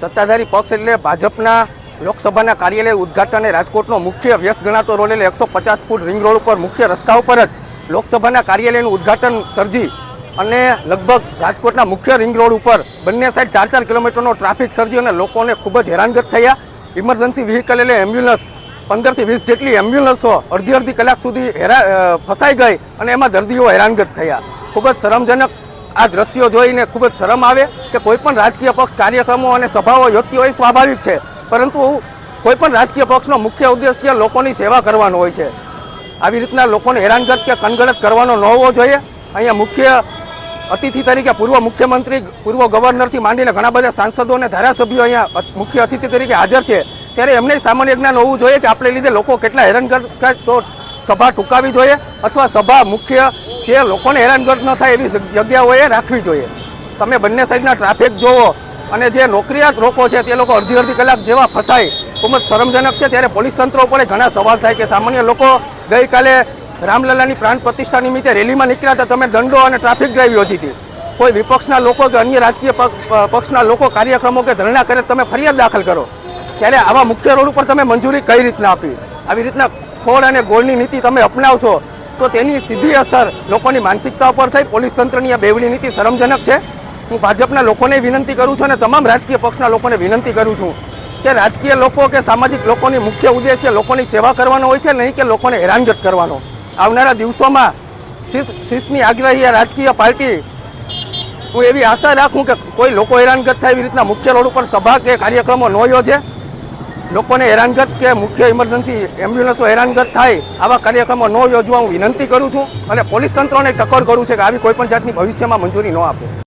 સત્તાધારી પક્ષ એટલે ભાજપના લોકસભાના કાર્યાલય ઉદઘાટન રાજકોટનો મુખ્ય વ્યસ્ત ગણાતો રોલ એટલે એકસો પચાસ ફૂટ રિંગ રોડ ઉપર મુખ્ય રસ્તા ઉપર જ લોકસભાના કાર્યાલયનું ઉદ્ઘાટન સર્જી અને લગભગ રાજકોટના મુખ્ય રિંગ રોડ ઉપર બંને સાઈડ ચાર ચાર કિલોમીટરનો ટ્રાફિક સર્જી અને લોકોને ખૂબ જ હેરાનગત થયા. ઇમરજન્સી વ્હીકલ એટલે એમ્બ્યુલન્સ પંદરથી વીસ જેટલી એમ્બ્યુલન્સો અડધી અડધી કલાક સુધી હેરા ફસાઈ ગઈ અને એમાં દર્દીઓ હેરાનગત થયા. ખૂબ જ શરમજનક આ દ્રશ્યો જોઈને ખૂબ જ શરમ આવે કે કોઈ પણ રાજકીય પક્ષ કાર્યક્રમો અને સભાઓ યોજતી હોય સ્વાભાવિક છે. પરંતુ કોઈ પણ રાજકીય પક્ષનો મુખ્ય ઉદ્દેશ્ય લોકોની સેવા કરવાનો હોય છે. આવી રીતના લોકોને હેરાનગત કે કનગણત કરવાનો ન હોવો જોઈએ. અહીંયા મુખ્ય અતિથિ તરીકે પૂર્વ મુખ્યમંત્રી, પૂર્વ ગવર્નરથી માંડીને ઘણા બધા સાંસદો અને ધારાસભ્યો અહીંયા મુખ્ય અતિથિ તરીકે હાજર છે. ત્યારે એમને સામાન્ય જ્ઞાન હોવું જોઈએ કે આપણે લીધે લોકો કેટલા હેરાનગત તો સભા ટૂંકાવી જોઈએ અથવા સભા મુખ્ય જે લોકોને હેરાનગત ન થાય એવી જગ્યાઓએ રાખવી જોઈએ. તમે બંને સાઈડના ટ્રાફિક જોવો અને જે નોકરિયાત લોકો છે તે લોકો અડધી અડધી કલાક જેવા ફસાય, ખૂબ જ શરમજનક છે. ત્યારે પોલીસ તંત્ર ઉપર ઘણા સવાલ થાય કે સામાન્ય લોકો ગઈકાલે રામલલાની પ્રાણ પ્રતિષ્ઠા નિમિત્તે રેલીમાં નીકળ્યા હતા. તમે દંડો અને ટ્રાફિક ડ્રાઈવ યોજી કોઈ વિપક્ષના લોકો કે અન્ય રાજકીય પક્ષ- પક્ષના લોકો કાર્યક્રમો કે ધરણા કરે તમે ફરિયાદ દાખલ કરો. ત્યારે આવા મુખ્ય રોડ ઉપર તમે મંજૂરી કઈ રીતના આપી? આવી રીતના ખોળ અને ગોળની નીતિ તમે અપનાવશો તો તેની સીધી અસર લોકોની માનસિકતા ઉપર થઈ. પોલીસ તંત્રની આ બેવડી નીતિ શરમજનક છે. હું ભાજપના લોકોને વિનંતી કરું છું અને તમામ રાજકીય પક્ષના લોકોને વિનંતી કરું છું કે રાજકીય લોકો કે સામાજિક લોકોની મુખ્ય ઉદ્દેશ્ય લોકોની સેવા કરવાનો હોય છે, નહીં કે લોકોને હેરાનગત કરવાનો. આવનારા દિવસોમાં શિસ્ત, શિસ્તની આગ્રહી રાજકીય પાર્ટી. હું એવી આશા રાખું કે કોઈ લોકો હેરાનગત થાય એવી રીતના મુખ્ય રોડ ઉપર સભા કે કાર્યક્રમો ન યોજે. લોકોને હેરાનગત કે મુખ્ય ઇમરજન્સી એમ્બ્યુલન્સો હેરાનગત થાય આવા કાર્યક્રમો ન યોજવા હું વિનંતી કરું છું અને પોલીસ તંત્રને ટકોર કરું છું કે આવી કોઈપણ જાતની ભવિષ્યમાં મંજૂરી ન આપે.